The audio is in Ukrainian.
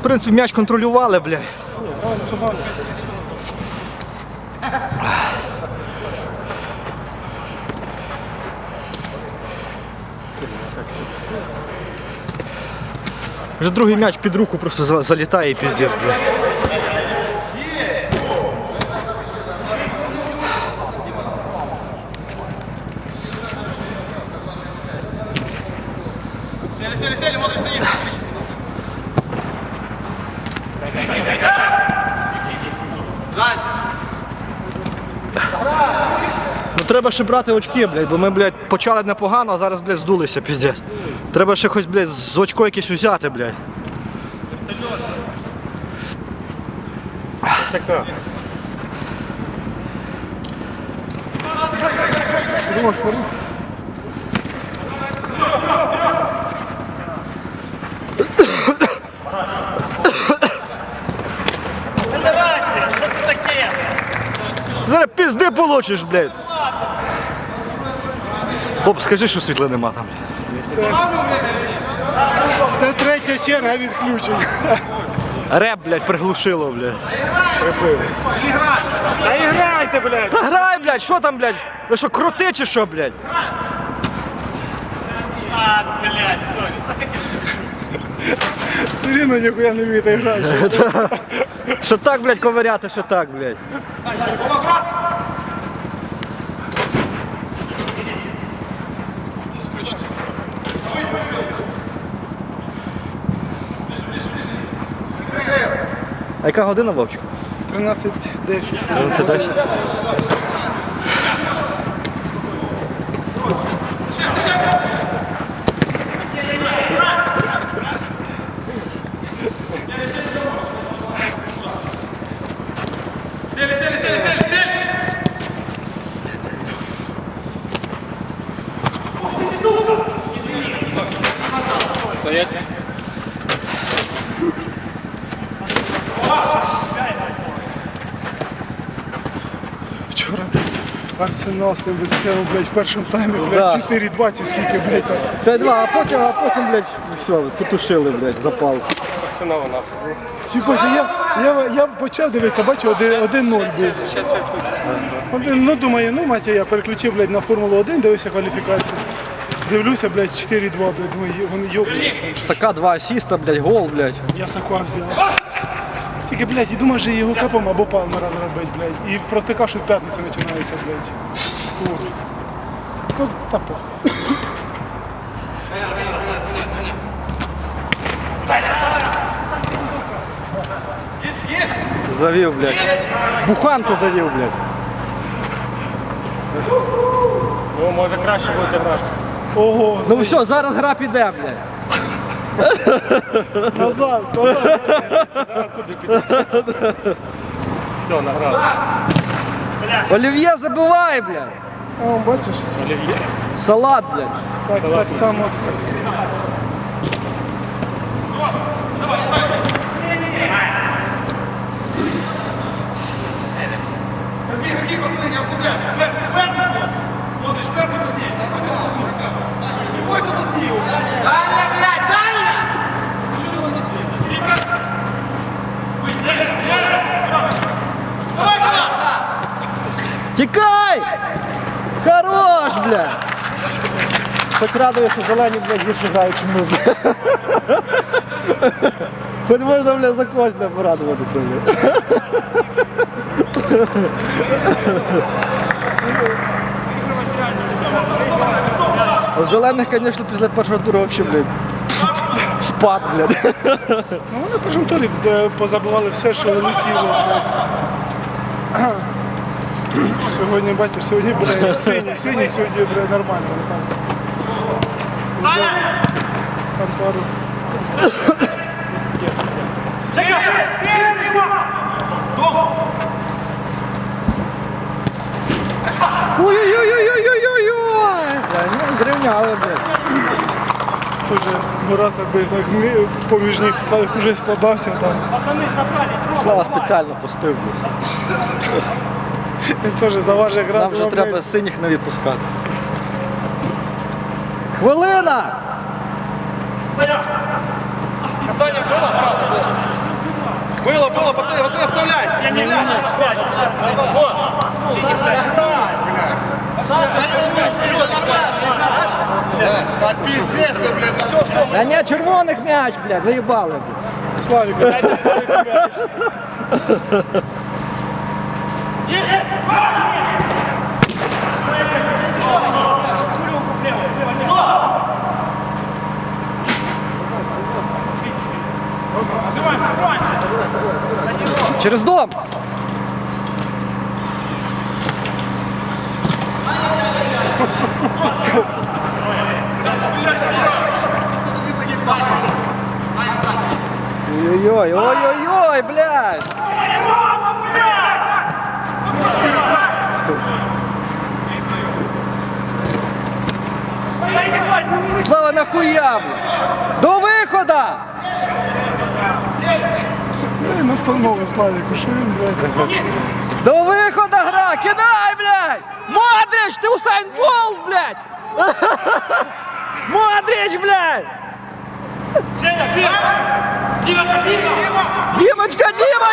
В принципі, м'яч контролювали, бля. Вже другий м'яч під руку просто за- залітає і піздець, блядь. Ну треба ще брати очки, блядь, бо ми, блядь, почали непогано, а зараз, блядь, здулися, піздець. Треба ще хоч, блядь, з очко якесь взяти, блядь. Чека. Федерація, що це таке? Ти зараз пізди получиш, блядь. Боб, скажи, що світла нема там. Це третя черга відключень. Реп, блядь, приглушило, блядь. Та і грайте, блядь! Та грай, блядь, що там, блядь? Ви що, крути чи що, блядь? А, блядь, сорі. Все рівно ніхуя не вмієте грати. Що так, блядь, ковиряти, що так, блядь. А яка година, Вовчик? 13-10. 11.10. Вчора, блядь, Арсенал з ним вистрілив, блядь, в першому таймі, Да. блядь, 4-2 чи скільки, блядь, там. 5-2, а потім, а потім, блядь, все, потушили, блядь, запал. Арсенал наш. Чіпоть, я, я, я почав дивитися, бачу, 1-0 був. Один, ну думаю, ну мать, я переключив, блядь, на Формулу 1, дивився кваліфікацію. Дивлюся, блядь, 4-2, блядь, думаю, вони йобнулися. Сака два асіста, блядь, гол, блядь. Я Саква взяв. Тільки, блядь, і думав, що його капом або палмера зробить, блядь. І проти кашу в п'ятницю починається, блядь. Тур. Ну, та похуй. Завів, блядь. Буханку завів, блядь. Ну, може краще буде грати. Ого, Ну все, зараз гра піде, блядь. назад, назад. Все, награв. Олів'є забивай, блядь. О, бачиш, Салат, блядь. так, так само. Тікай! Хорош, блядь! Хоч радує, що зелені, блядь, гірше грають, чим ми. Хоч можна, блядь, за когось не порадуватися, блядь. А зелених, звісно, після першого туру взагалі, блядь, спад, блядь. Ну вони першому турі е, позабивали все, що летіло. блядь. Сьогодні, бачиш, сьогодні, блядь, синій, синій, сьогодні, блядь, нормально. Там, там пару. Ой-ой-ой-ой-ой-ой-ой! Ну, зрівняли, блядь. Тоже Мурат аби так мі- поміж них уже складався там. Пацани, собрались. Слава спеціально пустив, блядь. Він теж заважив грати. Нам вже ну, треба блядь. синіх не відпускати. Хвилина! Касання було? Было, было, пацаны, пацаны, оставляй! Я не гляну. Вот. Синий шаг. Да пиздец ты, блядь, ну все, все. Та ні, червоних м'яч, блядь, заїбали. блядь. Славік. Открываемся, открываемся. Через дом. Ой-ой-ой, ой-ой-ой, блядь. Слава нахуя, блядь? До вихода! Дай настанови Славіку, що він, блядь. До вихода гра! Кидай, блядь! Модрич, ти Усайн Болт, блядь! Модрич, блядь! Димочка, Дима! Дімочка, Діма,